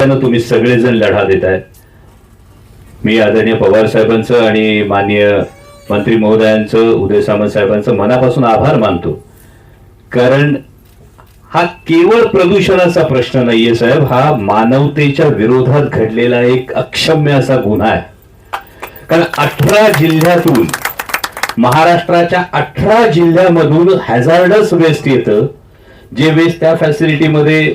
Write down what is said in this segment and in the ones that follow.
त्यानं तुम्ही सगळेजण लढा देत आहेत मी आदरणीय पवार साहेबांचं आणि माननीय मंत्री महोदयांचं उदय सामंत साहेबांचं मनापासून आभार मानतो. कारण हा केवळ प्रदूषणाचा प्रश्न नाहीये साहेब हा मानवतेच्या विरोधात घडलेला एक अक्षम्य असा गुन्हा आहे. कारण अठरा जिल्ह्यातून महाराष्ट्राच्या अठरा जिल्ह्यामधून हॅझार्डस वेस्ट येतं जे वेस्ट त्या फॅसिलिटीमध्ये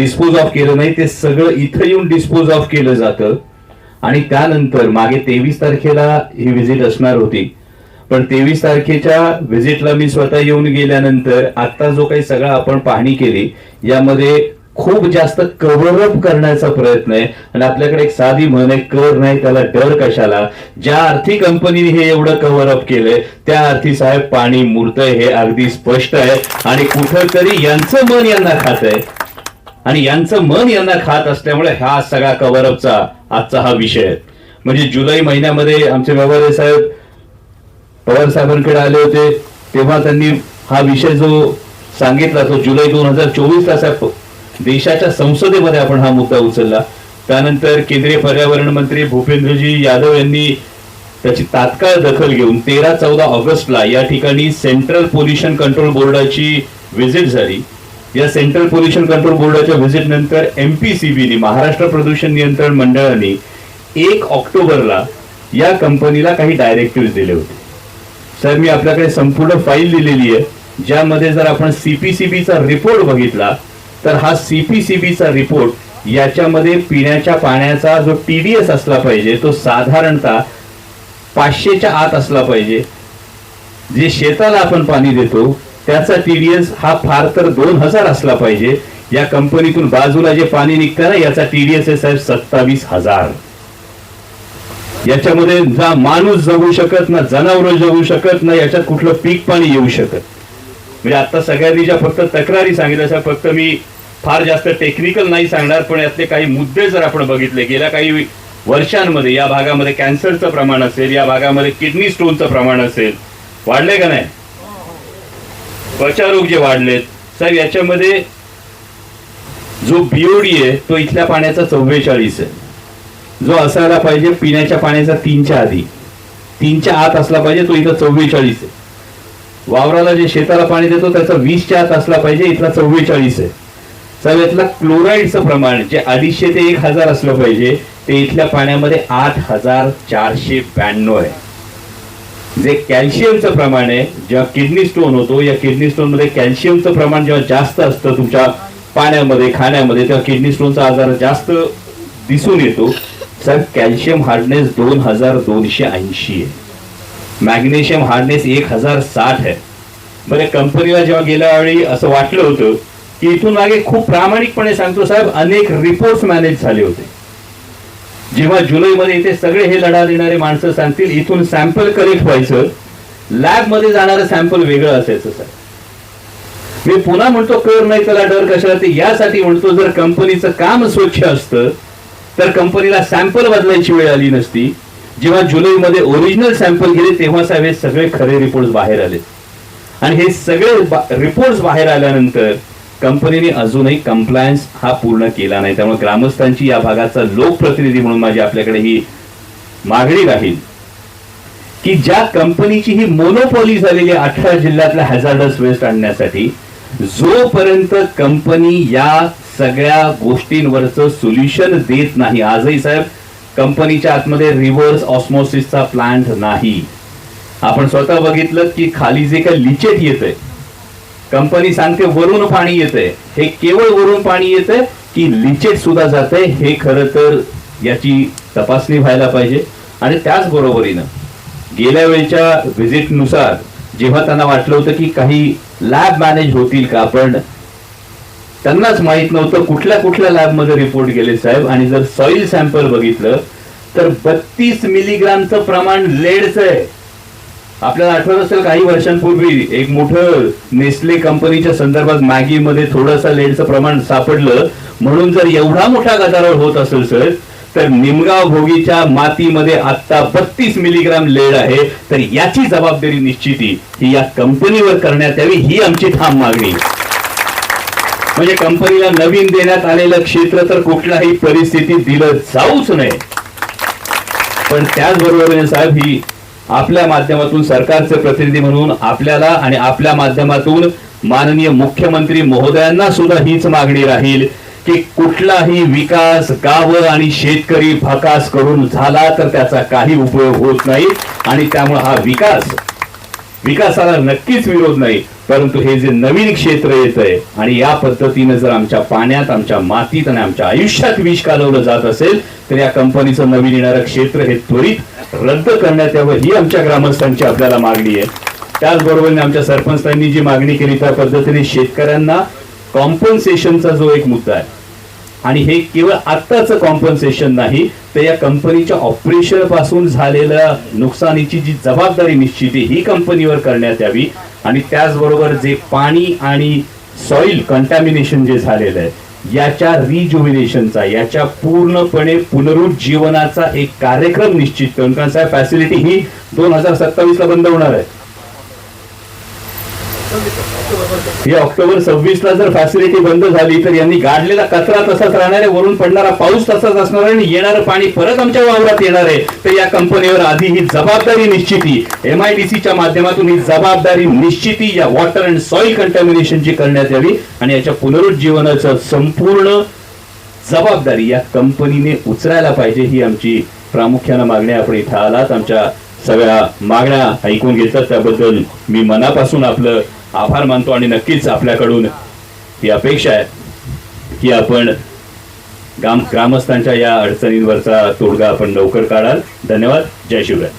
डिस्पोज ऑफ केलं नाही ते सगळं इथं येऊन डिस्पोज ऑफ केलं जातं. आणि त्यानंतर मागे तेवीस तारखेला ही व्हिजिट असणार होती. पण तेवीस तारखेच्या व्हिजिटला मी स्वतः येऊन गेल्यानंतर आता जो काही सगळा आपण पाहणी केली यामध्ये खूप जास्त कव्हर अप करण्याचा प्रयत्न आहे. आणि आपल्याकडे एक साधी म्हण आहे कर नाही त्याला डर कशाला? ज्या अर्थी कंपनीने हे एवढं कव्हरअप केलंय त्या अर्थी साहेब पाणी मुरतंय हे अगदी स्पष्ट आहे. आणि कुठंतरी यांचं मन यांना खात आहे आणि यांचं मन यांना खात असल्यामुळे हा सगळा कव्हरअपचा आजचा हा विषय आहे. म्हणजे जुलै महिन्यामध्ये आमचे व्यवहारे साहेब पवार साहेबांकडे आले होते तेव्हा त्यांनी हा विषय जो सांगितला तो जुलै दोन हजार चोवीसला साहेब देशाच्या संसदेमध्ये आपण हा मुद्दा उचलला. त्यानंतर केंद्रीय पर्यावरण मंत्री भूपेंद्रजी यादव यांनी त्याची तात्काळ दखल घेऊन तेरा चौदा ऑगस्टला या ठिकाणी सेंट्रल पोल्युशन कंट्रोल बोर्डाची व्हिजिट झाली. या सेंट्रल पोल्युशन कंट्रोल बोर्डाच्या व्हिजिट नंतर बीने महाराष्ट्र प्रदूषण नियंत्रण मंडळाने एक ऑक्टोबरला या कंपनीला काही डायरेक्टिव्ह दिले होते. सर मी आपल्याकडे संपूर्ण फाईल दिलेली आहे. ज्यामध्ये जर आपण सीपीसीबीचा रिपोर्ट बघितला तर हा सीपीसीबीचा रिपोर्ट याच्यामध्ये पिण्याच्या पाण्याचा जो टीडीएस असला पाहिजे तो साधारणतः पाचशेच्या आत असला पाहिजे. जे शेताला आपण पाणी देतो त्याचा टीडीएस हा फार तर दोन हजार असला पाहिजे. या कंपनीतून बाजूला जे पाणी निघतं ना याचा टीडीएस आहे साहेब सत्तावीस हजार. याच्यामध्ये ना माणूस जगू शकत ना जनावर जगू शकत ना याच्यात कुठलं पीक पाणी येऊ शकत. म्हणजे आता सगळ्यांनी ज्या फक्त तक्रारी सांगितल्या त्या फक्त मी फार जास्त टेक्निकल नाही सांगणार पण यातले काही मुद्दे जर आपण बघितले गेल्या काही वर्षांमध्ये या भागामध्ये कॅन्सरचं प्रमाण असेल या भागामध्ये किडनी स्टोनचं प्रमाण असेल वाढले का नाही? त्वचारोग जे वाढलेत साहेब याच्यामध्ये जो बीओडी आहे तो इथल्या पाण्याचा चव्वेचाळीस आहे. जो असायला पाहिजे पिण्याच्या पाण्याचा तीनच्या आधी. तीनच्या आत असला पाहिजे तो इथं चव्वेचाळीस आहे. वावराला जे शेताला पाणी देतो त्याचा वीसच्या आत असला पाहिजे इथला चव्वेचाळीस आहे. साहेब यातला क्लोराईडचं प्रमाण जे अडीचशे ते एक हजार असलं पाहिजे ते इथल्या पाण्यामध्ये आठ हजार चारशे ब्याण्णव आहे. जे कॅल्शियमचं प्रमाण आहे जेव्हा किडनी स्टोन होतो या किडनी स्टोनमध्ये कॅल्शियमचं प्रमाण जेव्हा जास्त असतं तुमच्या पाण्यामध्ये खाण्यामध्ये तेव्हा किडनी स्टोनचा आजार जास्त दिसून येतो. साहेब कॅल्शियम हार्डनेस दोन हजार दोनशे ऐंशी आहे. मॅग्नेशियम हार्डनेस एक हजार साठ आहे. बरे कंपनीला जेव्हा गेल्या वेळी असं वाटलं होतं की इथून मागे खूप प्रामाणिकपणे सांगतो साहेब अनेक रिपोर्ट्स मॅनेज झाले होते. जेव्हा जुलैमध्ये इथे सगळे हे लढा देणारे माणसं सांगतील इथून सॅम्पल कलेक्ट व्हायचं. लॅबमध्ये जाणारं सॅम्पल वेगळं असायचं सर मी पुन्हा म्हणतो कर नाही त्याला डर कशाला? ते यासाठी म्हणतो जर कंपनीचं काम स्वच्छ असतं तर कंपनीला सॅम्पल बदलायची वेळ आली नसती. जेव्हा जुलैमध्ये ओरिजिनल सॅम्पल गेले तेव्हा साहेब हे सगळे खरे रिपोर्ट बाहेर आले आणि हे सगळे रिपोर्ट बाहेर आल्यानंतर कंपनीने अजूनही कंप्लायन्स हा पूर्ण केला नाही. त्यामुळे ग्रामस्थांची या भागाचा लोकप्रतिनिधी म्हणून माझी आपल्याकडे ही मागणी राहील की ज्या कंपनीची ही मोनोपॉली झालेली अठरा जिल्ह्यातल्या हॅझार्डस वेस्ट आणण्यासाठी जोपर्यंत कंपनी या सगळ्या गोष्टींवरचं सोल्युशन देत नाही आजही साहेब कंपनीच्या आतमध्ये रिव्हर्स ऑस्मोसिसचा प्लांट नाही. आपण स्वतः बघितलं की खाली जे काही लिचेट येतंय कंपनी सांगते वरून पाणी येतंय. हे केवळ वरून पाणी येतंय की लिचेट सुद्धा जाते हे खरं तर याची तपासणी व्हायला पाहिजे. आणि त्याच बरोबरीनं गेल्या वेळच्या व्हिजिटनुसार जेव्हा त्यांना वाटलं होतं की काही लॅब मॅनेज होतील का पण त्यांनाच माहीत नव्हतं कुठल्या कुठल्या लॅबमध्ये रिपोर्ट गेले साहेब. आणि जर सॉइल सॅम्पल बघितलं तर बत्तीस मिलीग्रामचं प्रमाण लेडचं आहे. आपल्याला आठवत असेल काही वर्षांपूर्वी एक मोठं नेस्ले कंपनीच्या संदर्भात मॅगी मध्ये थोडंसं लेडचं प्रमाण सापडलं. म्हणून जर एवढा मोठा गदारोळ होत असेल सर तर निमगाव भोगीच्या मातीमध्ये आता बत्तीस मिलीग्राम लेड आहे. तर याची जबाबदारी निश्चिती ही या कंपनीवर करण्यात यावी ही आमची ठाम मागणी. म्हणजे कंपनीला नवीन देण्यात आलेलं क्षेत्र तर कुठल्याही परिस्थितीत दिलं जाऊच नये. पण त्याचबरोबर साहेब ही आपल्या माध्यमातून सरकारचे प्रतिनिधी म्हणून आपल्याला आणि आपल्या माध्यमातून माननीय मुख्यमंत्री महोदयांना सुद्धा हीच मागणी राहील की कुठलाही विकास गावं आणि शेतकरी भकास करून झाला तर त्याचा काही उपयोग होत नाही. आणि त्यामुळे हा विकास विकासाला नक्कीच विरोध नाही. परंतु हे जे नवीन क्षेत्र येत आहे आणि या पद्धतीने जर आमच्या पाण्यात आमच्या मातीत आणि आमच्या आयुष्यात विष कालवलं जात असेल तर या कंपनीचं नवीन येणारं क्षेत्र हे त्वरित रद्द करण्यात यावं ही आमच्या ग्रामस्थांची आपल्याला मागणी आहे. त्याचबरोबर आमच्या सरपंचांनी जी मागणी केली त्या पद्धतीने शेतकऱ्यांना कॉम्पन्सेशनचा जो एक मुद्दा आहे आणि हे केवळ आत्ताचं कॉम्पन्सेशन नाही तर या कंपनीच्या ऑपरेशनपासून झालेल्या नुकसानीची जी जबाबदारी निश्चित आहे ही कंपनीवर करण्यात यावी. आणि त्याचबरोबर जे पाणी आणि सॉइल कंटॅमिनेशन जे झालेलं आहे याच्या रिज्युमिनेशनचा याच्या पूर्णपणे पुनरुज्जीवनाचा एक कार्यक्रम निश्चित करून. कारण साहेब फॅसिलिटी ही दोन हजार सत्तावीस ला बंद होणार आहे. ही ऑक्टोबर सव्वीस ला जर फॅसिलिटी बंद झाली तर यांनी गाडलेला कचरा तसाच राहणार आहे वरून पडणारा पाऊस तसाच असणार आहे आणि येणारं पाणी परत आमच्या वावरात येणार आहे. तर या कंपनीवर आधी ही जबाबदारी निश्चिती एम आय डी सीच्या माध्यमातून ही जबाबदारी निश्चिती या वॉटर अँड सॉइल कंटॅमिनेशनची करण्यात यावी आणि याच्या पुनरुज्जीवनाचं संपूर्ण जबाबदारी या कंपनीने उचलायला पाहिजे ही आमची प्रामुख्यानं मागणी आपण इथं आलात. आमच्या सगळ्या मागण्या ऐकून घेतात त्याबद्दल मी मनापासून आपलं आभार मानतो आणि नक्कीच आपल्याकडून ही अपेक्षा आहे की आपण ग्राम ग्रामस्थांच्या या अडचणींवरचा तोडगा आपण लवकर काढाल. धन्यवाद. जय शिवराय.